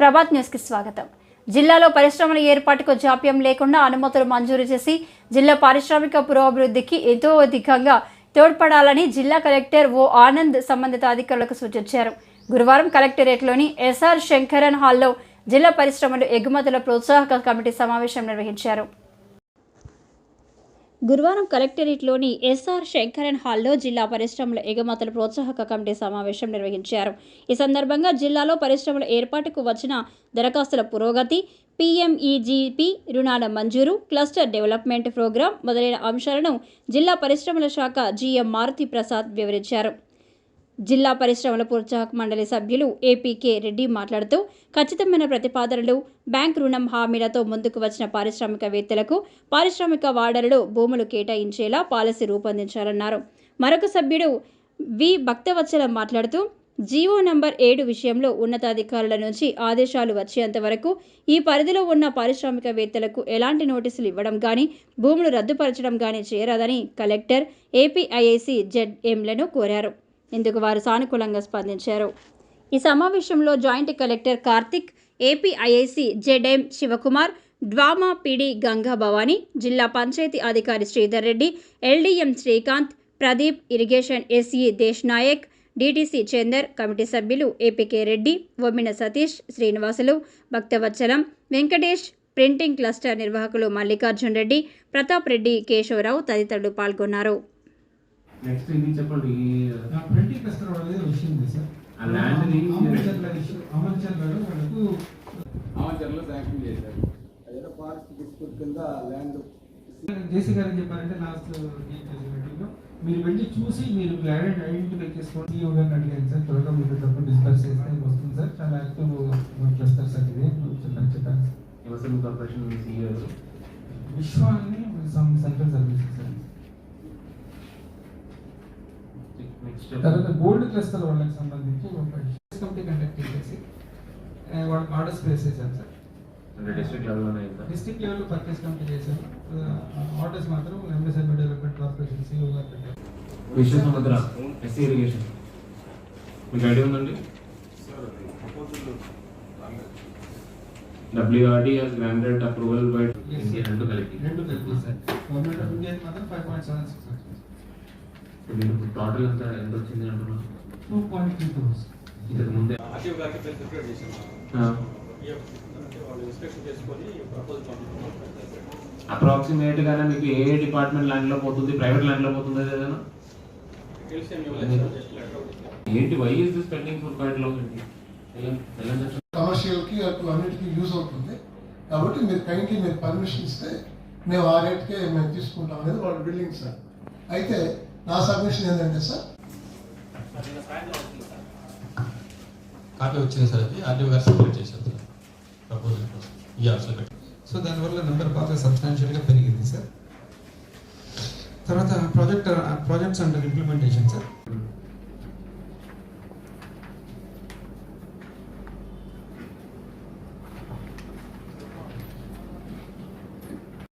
ప్రభాత్ న్యూస్కి స్వాగతం. జిల్లాలో పరిశ్రమల ఏర్పాటుకు జాప్యం లేకుండా అనుమతులు మంజూరు చేసి జిల్లా పారిశ్రామిక పురోభివృద్ధికి ఎంతో అధికంగా తోడ్పడాలని జిల్లా కలెక్టర్ ఓ ఆనంద్ సంబంధిత అధికారులకు సూచించారు. గురువారం కలెక్టరేట్లోని ఎస్ఆర్ శంకరన్ హాల్లో జిల్లా పరిశ్రమలు ఎగుమతుల ప్రోత్సాహక కమిటీ సమావేశం నిర్వహించారు. గురువారం కలెక్టరేట్లోని ఎస్ఆర్ శంకరన్ హాల్లో జిల్లా పరిశ్రమల ఎగుమతుల ప్రోత్సాహక కమిటీ సమావేశం నిర్వహించారు. ఈ సందర్భంగా జిల్లాలో పరిశ్రమల ఏర్పాటుకు వచ్చిన దరఖాస్తుల పురోగతి పీఎంఈజీపీ రుణాల మంజూరు క్లస్టర్ డెవలప్మెంట్ ప్రోగ్రాం మొదలైన అంశాలను జిల్లా పరిశ్రమల శాఖ జీఎం మారుతి ప్రసాద్ వివరించారు. జిల్లా పరిశ్రమల ప్రోత్సాహక మండలి సభ్యులు ఏపీకే రెడ్డి మాట్లాడుతూ ఖచ్చితమైన ప్రతిపాదనలు బ్యాంక్ రుణం హామీలతో ముందుకు వచ్చిన పారిశ్రామికవేత్తలకు పారిశ్రామిక వాడలలో భూములు కేటాయించేలా పాలసీ రూపొందించాలన్నారు. మరొక సభ్యుడు వి. భక్తవత్సలం మాట్లాడుతూ జీవో నంబర్ ఏడు విషయంలో ఉన్నతాధికారుల నుంచి ఆదేశాలు వచ్చేంత వరకు ఈ పరిధిలో ఉన్న పారిశ్రామికవేత్తలకు ఎలాంటి నోటీసులు ఇవ్వడం కానీ భూములు రద్దుపరచడం కానీ చేయరాదని కలెక్టర్ ఏపీఐఐసి జెడ్ఎంలను కోరారు. ఇందుకు వారు సానుకూలంగా స్పందించారు. ఈ సమావేశంలో joint collector Karthik APIIC ZM Shivakumar DWMA PD Ganga Bhavani జిల్లా పంచాయతీ అధికారి Sridhar Reddy LDM Srikanth Pradeep irrigation SE Desh Naik DTC Chander committee సభ్యులు APK Reddy Vommina Satish Srinivasulu Bhaktavatsalam Venkatesh printing cluster నిర్వాహకులు మల్లికార్జున్ రెడ్డి ప్రతాప్ రెడ్డి కేశవరావు తదితరులు పాల్గొన్నారు. Next ఇది చెప్పండి? ఆ printing కస్టర్ అనేది విషయం ఉంది సార్. ఆ ల్యాండ్ని అమర్చర్ల ఇష్యూ అమర్చర్లలో మనకు ఆచరణలో శాంక్షన్ చేశారు. అదేదో ఫారెస్ట్ డిస్ప్యూట్ కింద ల్యాండ్ జేసీ గారు ఏం చెప్పారంటే లాస్ట్ మీటింగ్లో మీరు వెళ్ళి చూసి మీరు ఐడెంటిఫై చేసుకోండి. ఈ గారిని అడిగాను సార్. త్వరగా మీరు డబ్బు డిస్పర్స్ చేస్తే వస్తుంది సార్. చాలా యాక్టివ్ వర్క్ చేస్తారు సార్ ఇది. సార్ వ్యవసాయ కార్పొరేషన్ సీఈఓ విశ్వాన్ని some central services sir next తర్వాత గోల్డ్ క్లస్టర్ వాళ్ళకి సంబంధించి ఒక కమిటీ కండక్ట్ చేసేసి వాళ్ళకి ఆర్డర్స్ ప్లేస్ చేశారు సార్. అంటే డిస్ట్రిక్ట్ లెవెల్లోనే అయిందా? డిస్ట్రిక్ట్ లెవెల్ పర్చేస్ కమిటీ చేశారు. ఆర్డర్స్ మాత్రం ఎంఎస్ఎంఈ డెవలప్మెంట్ కార్పొరేషన్ సిఓ గారు పెట్టారు. విశ్వ సముద్ర ఎస్సీ ఇరిగేషన్ మీకు ఐడియా ఉందండి? WRD has granted approval by రెండు కలిపి. రెండు కలిపి సార్ గవర్నమెంట్ ఆఫ్ ఇండియా మాత్రం ఫైవ్ పాయింట్ సెవెన్ సిక్స్ మీరు టోటల్ ఎంత ఎంత వచ్చింది అంటున్నారు టూ పాయింట్ త్రీ క్రోర్స్ ఇంతకు ముందే. గారికి ప్రిపేర్ చేసాం వాళ్ళు ఇన్స్పెక్షన్ చేసుకొని ప్రపోజల్ పంపించారు అప్రాక్సిమేట్ గానే మీకు ఏ డిపార్ట్మెంట్ ల్యాండ్లో పోతుంది ప్రైవేట్ ల్యాండ్లో పోతుంది. ఏదైనా ఏంటి why is this pending for quite long అండి ఎలా- ఎలా చేస్తారు? కమర్షియల్కి అటు అన్నిటికీ యూజ్ అవుతుంది. కాబట్టి మీరు కైండ్లీ మీరు పర్మిషన్ ఇస్తే మేము ఆ రేట్కే మేము తీసుకుంటాం అనేది వాళ్ళ బిల్డింగ్ సార్. అయితే నా సబ్మిషన్ ఏంటంటే సార్? కాపీ వచ్చింది సార్ అది. ఆర్డీఓ గారు సబ్మిట్ చేశారు సార్. ప్రపోజల్ కోసం. ఈ ఆప్షన్ సో దానివల్ల నెంబర్ బాగా సబ్స్టాన్షియల్గా పెరిగింది సార్. తర్వాత project projects under implementation sir